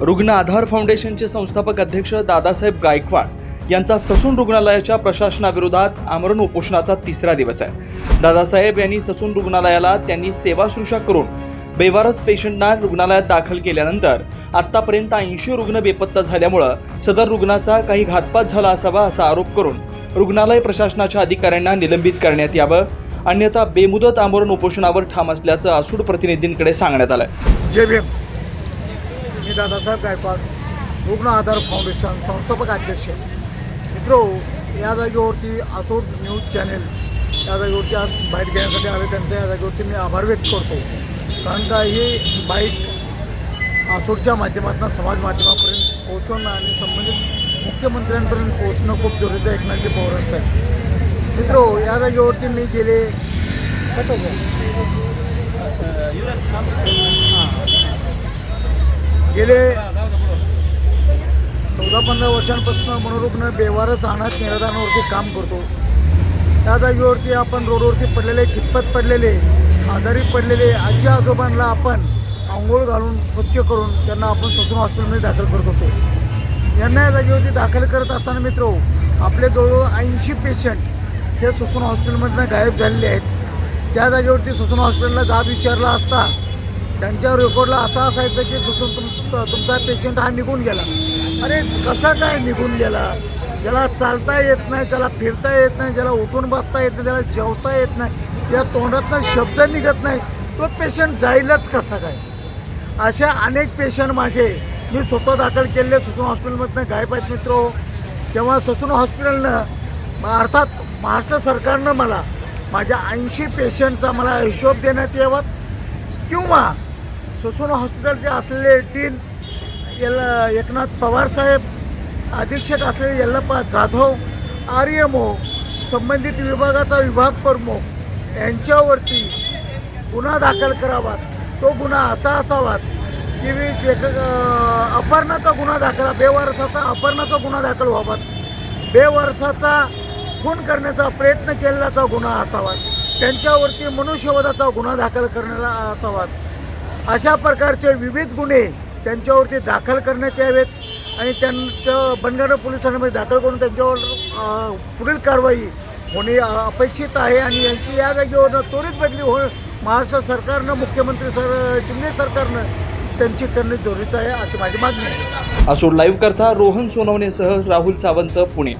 रुग्ण आधार फाउंडेशनचे संस्थापक अध्यक्ष दादासाहेब गायकवाड यांचा ससून रुग्णालयाच्या प्रशासनाविरोधात आमरण उपोषणाचा तिसरा दिवस आहे. दादासाहेब यांनी ससून रुग्णालयाला त्यांनी सेवाशुश्रूषा करून बेवारस पेशंटना रुग्णालयात दाखल केल्यानंतर आतापर्यंत ऐंशी रुग्ण बेपत्ता झाल्यामुळं सदर रुग्णाचा काही घातपात झाला असावा असा आरोप करून रुग्णालय प्रशासनाच्या अधिकाऱ्यांना निलंबित करण्यात यावं अन्यथा बेमुदत आमरण उपोषणावर ठाम असल्याचं आसूड प्रतिनिधींकडे सांगण्यात आलं जय दादासाहेब गायकवाड रुग्ण आधार फाउंडेशन संस्थापक अध्यक्ष. मित्रो या जागेवरती आसोड न्यूज चॅनेल या जागेवरती आज बाईट घेण्यासाठी आले त्यांच्या या जागेवरती मी आभार व्यक्त करतो. कारण का ही बाईट आसोडच्या माध्यमातून समाज माध्यमापर्यंत पोहोचवणं आणि संबंधित मुख्यमंत्र्यांपर्यंत पोहोचणं खूप जरुरीचं आहे एकनाथजी पवारांचं आहे मित्रो या जागेवरती मी गेले गेले चौदा पंधरा वर्षांपासून मनोरुग्ण बेवारच आणत निराधारांवरती काम करतो. त्या जागेवरती आपण रोडवरती पडलेले खितपत पडलेले आजारी पडलेले आजी आजोबांना आपण आंघोळ घालून स्वच्छ करून त्यांना आपण ससून हॉस्पिटलमध्ये दाखल करत होतो. यांना या जागेवरती दाखल करत असताना मित्र आपले जवळजवळ ऐंशी पेशंट हे ससून हॉस्पिटलमधनं गायब झालेले आहेत. त्या जागेवरती ससून हॉस्पिटलला जाब विचारला असता त्यांच्या रेकॉर्डला असं असायचं की सुसून तुम तुमचा पेशंट हा निघून गेला. अरे कसा काय निघून गेला? ज्याला चालता येत नाही ज्याला फिरता येत नाही ज्याला उठून बसता येत नाही त्याला जेवता येत नाही या तोंडातनं शब्द निघत नाही तो पेशंट जाईलच कसा काय? अशा अनेक पेशंट माझे. मी स्वतः दाखल केलेले ससून हॉस्पिटलमधनं गायब आहेत मित्र. तेव्हा ससून हॉस्पिटलनं अर्थात महाराष्ट्र सरकारनं मला माझ्या ऐंशी पेशंटचा मला हिशोब देण्यात यावा किंवा सोसोना हॉस्पिटलचे असलेले डीन यल एकनाथ पवार साहेब अधीक्षक असलेले Yallappa Jadhav R M O संबंधित विभागाचा विभाग प्रमुख यांच्यावरती गुन्हा दाखल करावा तो गुन्हा असा असावा की मी जे अपहरणाचा गुन्हा दाखल बेवारसाचा अपहरणाचा गुन्हा दाखल व्हावा बेवारसाचा खून करण्याचा प्रयत्न केलेलाचा गुन्हा असावा. त्यांच्यावरती मनुष्यवधाचा गुन्हा दाखल करण्याला असावा. अशा प्रकारचे विविध गुन्हे त्यांच्यावरती दाखल करण्यात यावेत आणि त्यांचं बनगाडा पोलीस ठाण्यामध्ये दाखल करून त्यांच्यावर पुढील कारवाई होणे अपेक्षित आहे आणि यांची या जागेवरनं त्वरित बदली हो महाराष्ट्र सरकारनं मुख्यमंत्री सर शिंदे सरकारनं त्यांची करणे जरुरीचं आहे अशी माझी मागणी आहे. असो लाईव्ह करता रोहन सोनवणेसह राहुल सावंत पुणे.